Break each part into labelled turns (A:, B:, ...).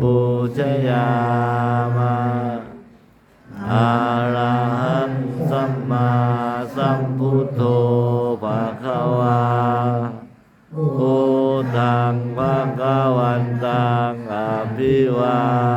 A: ปูชยามะอาระหังสัมมาสัมพุทโธภะคะวาโอทัง
B: ภะคะวันตังอ
A: ภิวา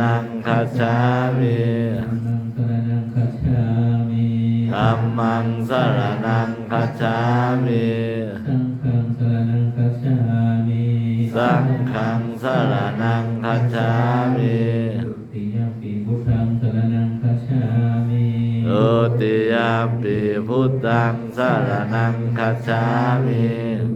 A: นั
B: งคัจฉามิ
A: ธัม
B: มังสรณังคัจฉามิ
A: ธัมมังสารนังคัจฉามิ
B: สังฆังสรณังคัจฉามิ
A: สังฆังสารนังคัจฉามิ
B: ทุติยมปีพุทธังสรณังคัจฉามิ
A: โอติยมปิพุทธังสารนังคัจฉามิ
B: ทุติยม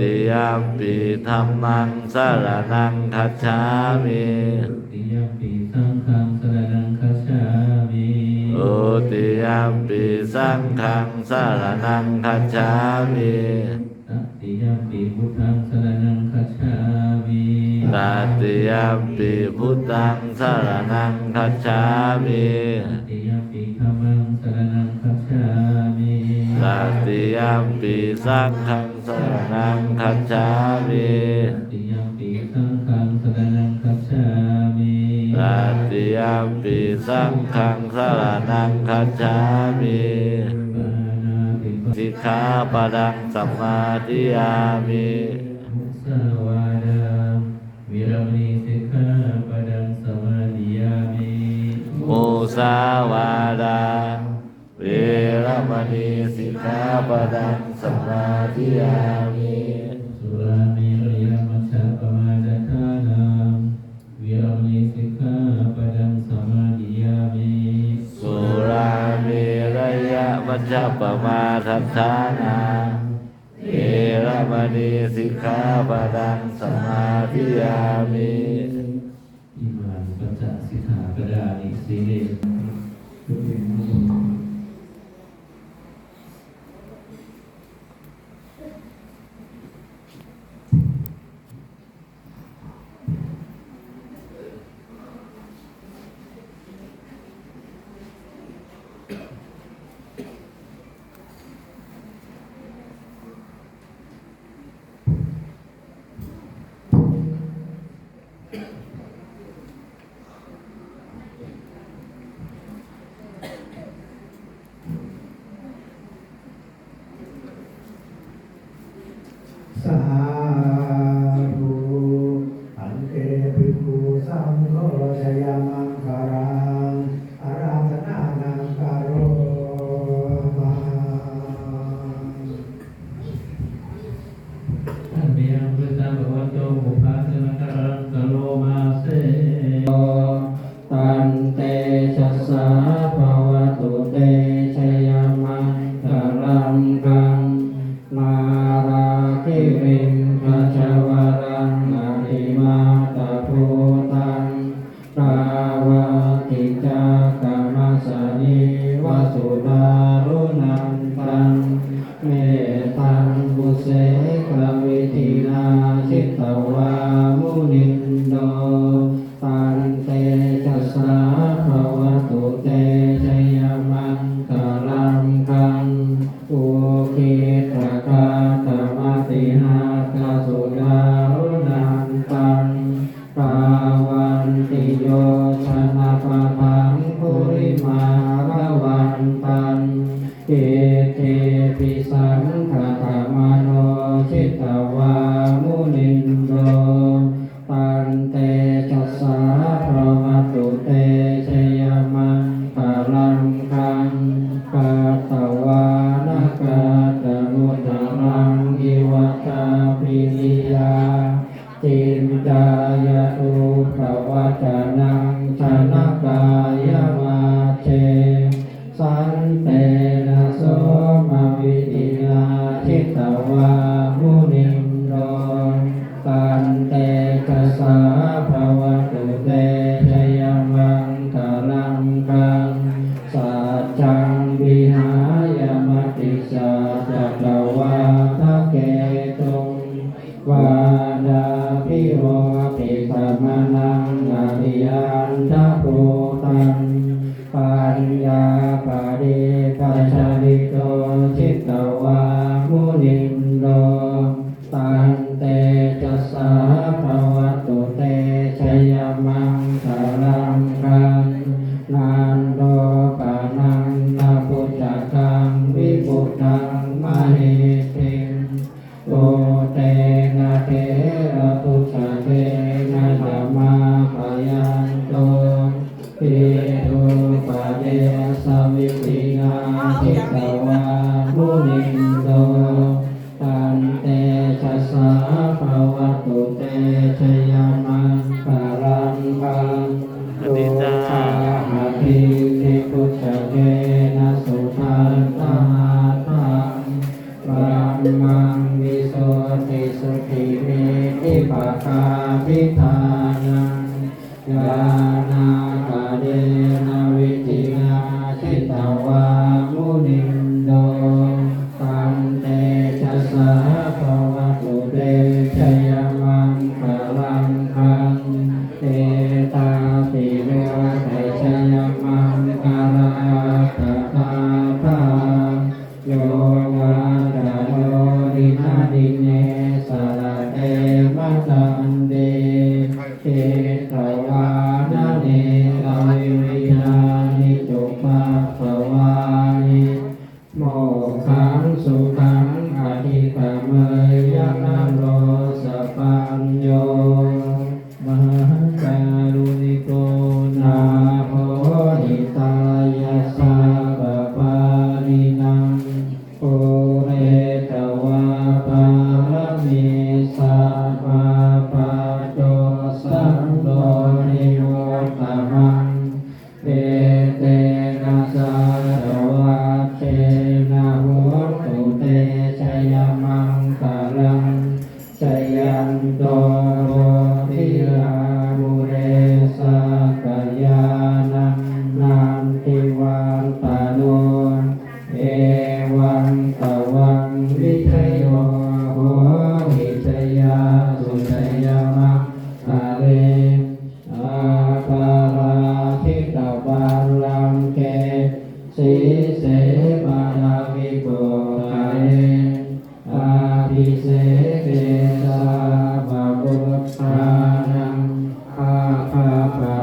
A: ติยมปิธัมมังสารนังคัจฉามิ
B: ทุติยมปีสังฆังสรณังคัจฉามิ
A: โอติยมปิสังฆังสารนังคัจฉามิ
B: ตติยมปีพุทธังสรณังคัจฉามิ
A: ตาติยมปิพุทธังสารนังคัจฉามิ
B: ตติยมปีธัมมังสรณังคัจฉามิ
A: ตาติยมปิสังฆังสารนังคัจฉามิ
B: ตติยมปีสังฆังสรณังคัจฉามิ
A: ตาติยมปิสังฆังสารนังคัจฉามิ
B: ปานาติปะ
A: สิกขาปะดังสัมมาทิยามิ
B: มุสาวาดาวิรมณีสิกขาปะดังสมาธิยามิ
A: มุสาวาดาเว รมณีสิกขาปะดังสัมมาทิยามิ
B: สุรามีระยะมัชฌะปมาจทานังวิรมณีสิกขาปะดังสมาธิยามิ
A: สุราเมรยะมัจจปมาทัฏฐานาเวรมณีสิกขาปะดังสัมมาทิยามิ
B: อิมันปัจจสิกขากดานิสีเล
C: ริโก
B: ชิ 你的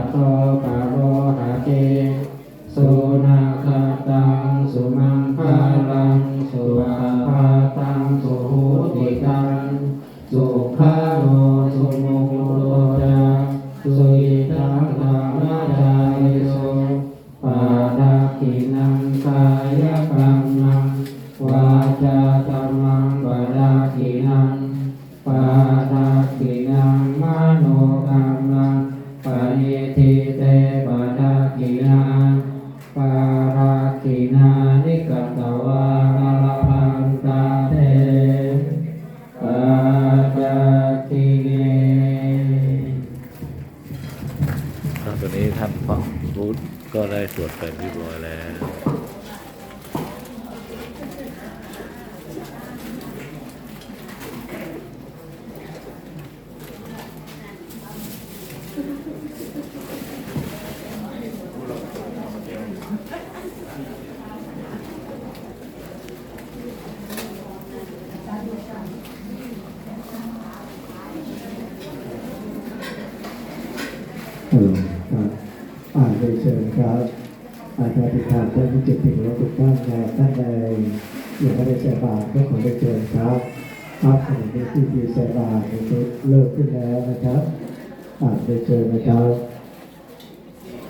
B: ธุ
C: ก็ได้สวดเปเรียบ่อยแล้วูกต้อง
D: แต่
E: ท่านใดยังไม่ได้ใส่บาต
C: ก็ขอได้เชิญครับครับขณะนี้ที่มีใส่บาตรเลิกขึ้นแล้วนะครับอาได้เชิญนะครับ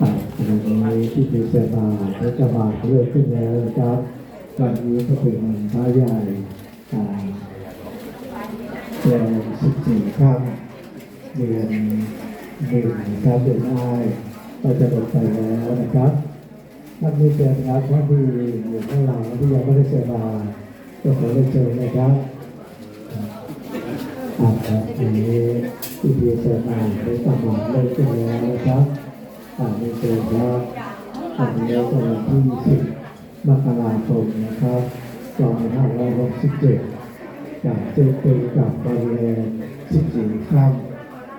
C: อาขณะนี้ที่มีเส่บาตรและจะบาตเลิกขึ้นแล้วนะครับวันนี้ก็เป็นวันพระใหญ่เดือนสิบสี่ข้ามเดือนหนึ่งครับเดือนอ้ายก็จะหมดไปแล้วนะครับ ท่านมีเชิญครับท่านที่อยู่ข้างหลังที่ยังไม่ได้เชิญมาก็ขอได้เชิญนะครับอาครับทีนี้ที่ดีเชิญมาได้สมัครได้ขึ้นแล้วนะครับอ่ามีเชิญครับอันนี้ก็วันที่10มกราคมนะครับ2567จากเจเป็นกับบริเวณ14ค่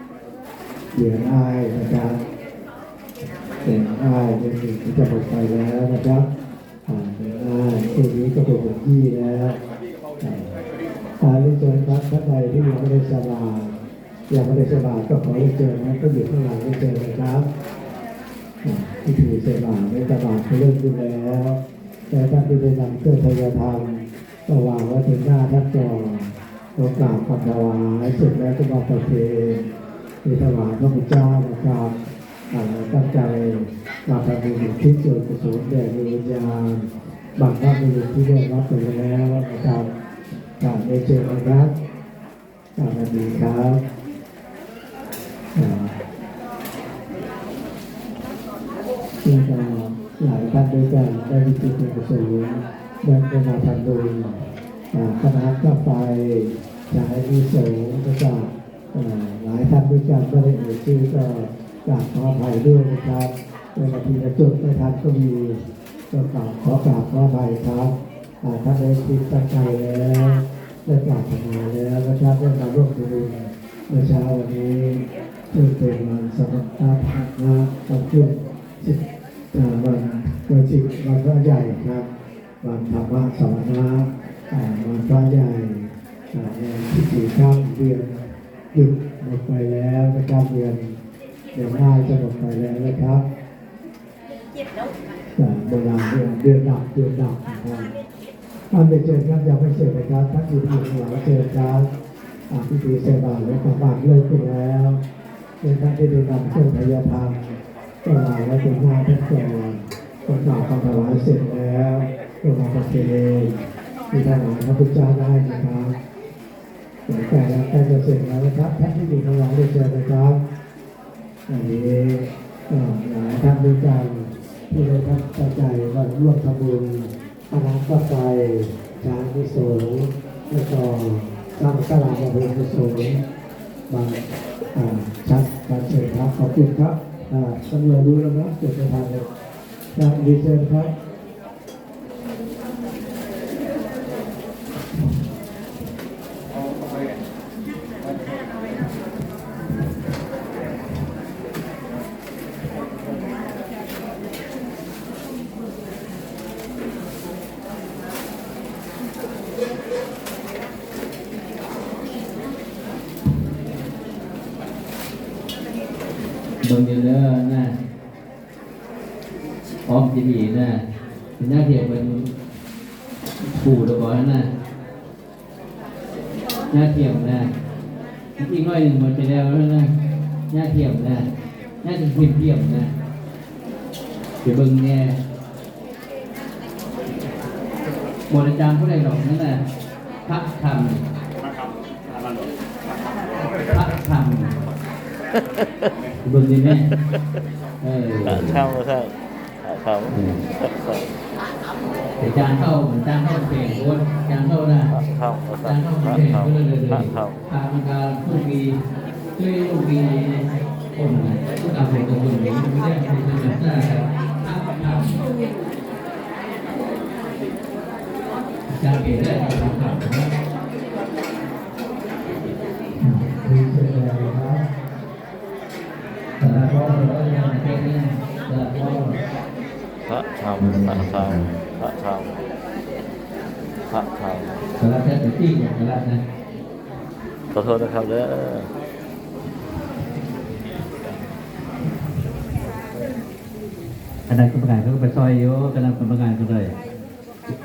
C: ำเดือนอายนะครับ เป็นอ้ายเป็นสิ่งที่จะหมดไปแล้วนะครับอ่าเป็นอ้ายตัวนี้ก็เป็นคนที่แล้วอ่าตาลูกเจริญครับท่านใดที่ยังไม่ได้สบายยังไม่ได้สบายก็ขอให้เจริญนะก็อยู่ข้างหลังได้เจริญนะครับที่ถือเสบาไม่สบายก็เริ่มดูแล้วแต่ท่านที่ได้นำเครื่องพยาธรรมก็วางไว้ถึงหน้าท่านก่อนก็กราบคำถวายเสร็จแล้วก็มาประเพณมีถวายพระพุทธเจ้านะครับ ตั้งใจมาทำบุญอุที่ส่วนกุศลแด่ดวงวิญญาณบางท่านมีที่ได้รับไปแล้วนะครับกาบได้เจอนครับกาบสวัสดีครับอ่าที่ก็หลายท่านด้วยกันได้วิจิตรกุศลได้ได้มาทำบุญคณะก็ไปจะให้มีสงฆ์นะครับหลายท่านด้วยกันก็ได้เอ่ยชื่อก็ กราบขออภัยด้วยนะครับในนาทีละจุดไม่ทันก็มีก็กราบขอกราบขออภัยครับอ่าท่านได้คิดตั้งใจแล้วได้กราบทำงาแล้วนะครับได้มาร่วมบุญเมื่อเช้าวันนี้ซึ่งเป็นวันสมณะพักนะวันช่วงสิบวันวันสิบวันพระใหญ่ครับวันธรรมะสมณะอ่าวันพระใหญ่อ่าในที่สี่ข้ามเดือนหยุดหมดไปแล้วนะครับเดือน ดือนหน้าจะหมดไปแล้วนะครับจากโบราณเดือนเดือนดับเดือนดับนะครับท่านไปเจอครับยังไม่เสร็จนะครับท่านอยู่ที่หลังเจอครับอ่าพิธีเสบาและกบาดเลิกขึ้นแล้วเพื่อท่านที่ได้นำเครื่องพยาธรรมก็มาไว้ตรงหน้าท่านก่อนก็กล่าวคำถวายเสร็จแล้วก็มาประเคนที่ท่านหลวงพระพุทธเจ้าได้นะครับหลังจากนั้นใกล้จะเสร็จแล้วนะครับท่านที่อยู่ข้างหลังได้เจอนะครับ อันนี้ก็หลายท่านด้วยกันที่ได้ทักใจว่าร่วมทำบุญคณะก็ไปจางที่สงแล้วก็สร้างสลาบำเพ็ญกุศลบางชัดบางเชิญครับขอบคุณครับอ่าตำรวจรู้แล้วนะเจุดประทานเลยดีเชิญครับ
F: เบิ่งเดียวเด้อนะพร้อมจะดีนะเป็นหน้าเทียบเป็นปู่ตัวก่อนนะหน้าเทียมนะอีกหน่อยหนึ่งมันจะแล้วนะหน้าเทียมนะหน้าจะเทียมเทียมนะเดี๋ยวเบิ่งเนี่ยบทอาจารย์ผู้ใดหรอกนั่นน่ะพักธรรมพักธรรม เบิ่งดีไหมเออ
A: เข้าเข้าเข้า
F: แต่จานเข้าเหมือนจานเข้าเพลงโอนจานเข้านะ
A: เข้า
F: จานเข้าเพลงก็เลยเลยเลย
A: เข้า
F: ทางการผู้มีช่วยลูกมีคนผู้ตามเป็นตัวคนนี้ไม่ได้เป็นตัวหน้าครับทำทำจานเก่งได้ทำท
A: พระธรรมพระธรรมพระธรรมพระธรรม
F: แต่ละแค่แต่ที่อย่างแต่ละนะ
A: ขอโทษนะครับเด้อ
F: คณะกรรมการเขาก็ไปซอยอยู่คณะกรรมการก็เลย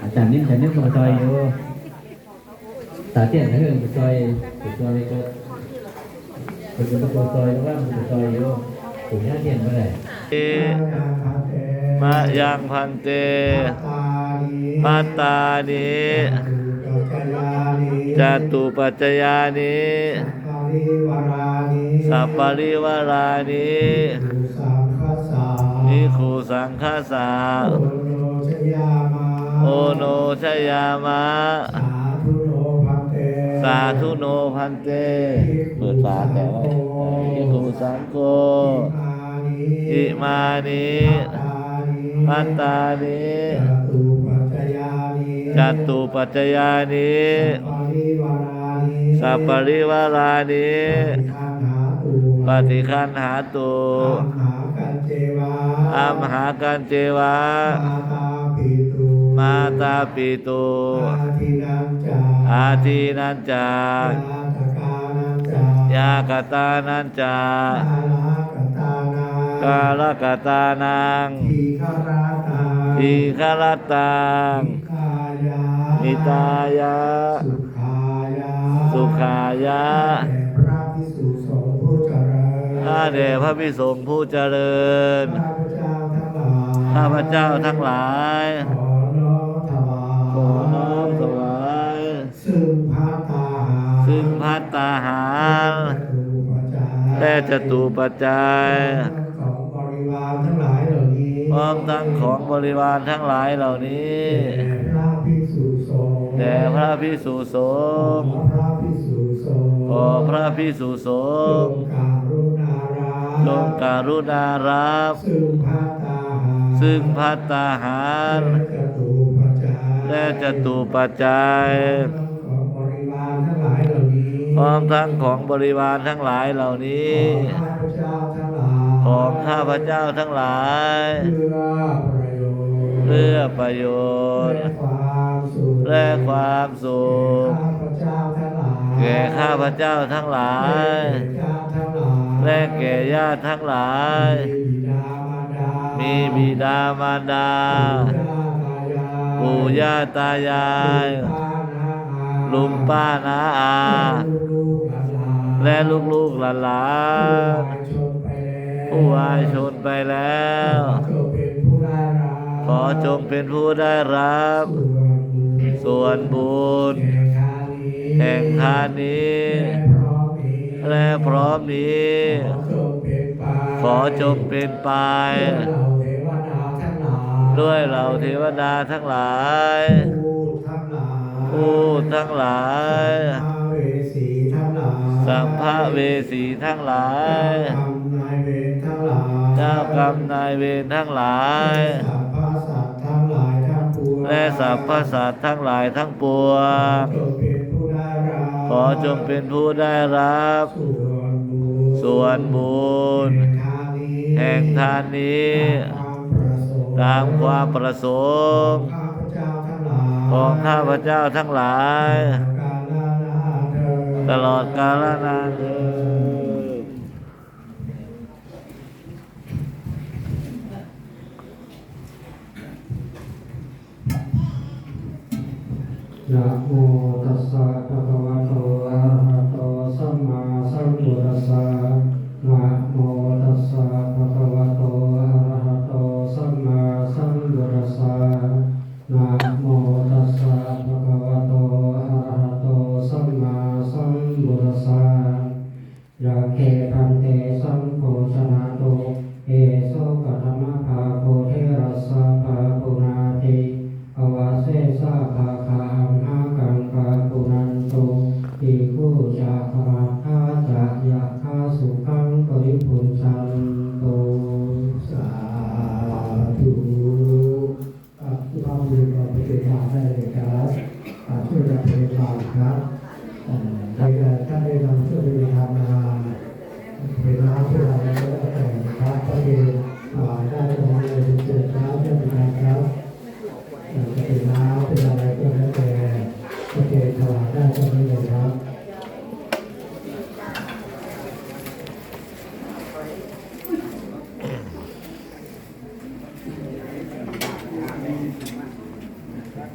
F: อาจารย์นิ่มอาจารย์นิ่มก็ไปซอยอยู่
B: ตาเตี้ยนนะเรื่องไปซอยไปซอยก็ เป็นตัวซอยแล้วว่ามันจะซอยอยู่ถึงหน้าเตี้ยนเมื่อไหร่
A: มะยังพันเต มาตานิจตุปัจจยานิสัพปริวารานินิคูสังคสาโอโนชยามะ สาธุโนพันเต เปิดฝาแต่ไว้นิคูสังโฆอิมานิพัตตานิจัตตุปัจจยานิสัพปริวารานิปฏิคันหาตุอัมหากันเจวะ มาตาปิตุอาทีนันจายากตานันจากาลกตานังทีฆรตังมิตายะ สุขายะข้าแด่พระพิสงฆ์ผู้เจริญ ข้าพเจ้าทั้งหลาย
C: พัต
A: ตาหารและจตุปัจจัย
C: ของบริวารทั้งหลายเหล่านี้
A: พร้อมทั้งของบริวารทั้งหลายเหล่านี้
C: แด่พระภิกษุสงฆ์
A: แด่พระพิสุสงฆ์
C: ขอพระภิกษุสงฆ์
A: ขอพระพิสุสงฆ์
C: จงการุณารับ
A: จงการุณารับ
C: ซึ่งพระตาหาร
A: ซึ่งพัตตาหาร
C: และจตุปัจจัย
A: พร้อมทั้งของบริวารทั้งหลายเหล่านี้
C: ของข้าพเจ้าทั้งหลาย
A: ของข้าพเจ้าทั้งหลาย
C: เพื่อประโยชน์
A: เพื่อประโยชน์
C: และความสุข
A: และความสุข
C: ข้าพเจ้าทั้งหลาย
A: แก่ข้าพเจ้าทั้งหลาย
C: และแก่ญาติทั้งหลาย
A: และแก่ญาติทั้งหลาย
C: มีบิดามารดา
A: มีบิดามารดา ปู่ย่าตายายลุงป้าน้าอา และลูกๆหลานๆผู้วายชนไปแล้ว ขอจงเป็นผู้ได้รับ ส่วนบุญ แห่งทานนี้ และพร้อมนี้ ขอจงเป็นไป ด้วยเหล่าเทวดาทั้งหลายผู้ทั้งหลาย สัมภเวสีทั้งหลายเจ้ากรรมนายเวรทั้งหลายและสรรพสัตว์ทั้งหลายทั้งปวงขอจงเป็นผู้ได้รับ ส่วนบุญแห่งทานนี้ตามความประสงค์ของข้าพเจ้าทั้งหลาย ตลอ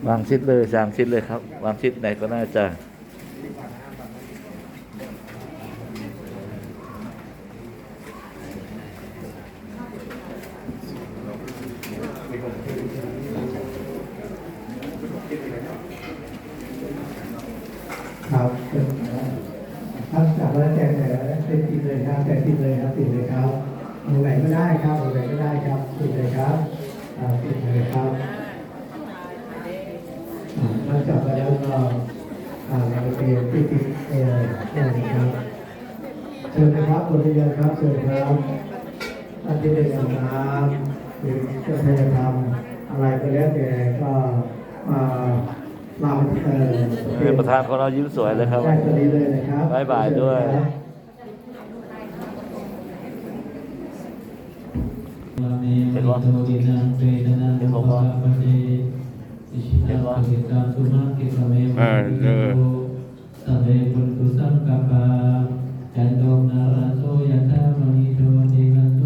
B: วางชิ
C: ดเลย
A: สามชิดเลยครับ วางชิดไหนก็น่าจะ
C: ครับท่านจับแล้วแจกเลยเต็มติดเลยครับแจกติดเลยครับติดเลยครับตรงไหนก็ได้ครับตรงไหนก็ได้ครับติดเลยครับอ่าติดเลยครับอ่าท่านจับแล้วก็อ่าเราเตรียมติดติดเออเชิญครับเชิ ญนะครับบริเวณครับเชิญครับท่านที่ได้ทำน้ำหรือจะพยายามอะไรก็แล้วแต่ก็อ่าเราเออ
A: นี่ประธานของเรายิ้มสวยเลยครับ
C: ได้ตัวนี้เลยนะครับ
A: บ๊ายบายด้วย
B: เห็นว่าเห็นผมว่าเห็นว่า
A: เออเออ
B: จันโทนาราโซยะธามณีโทติมัน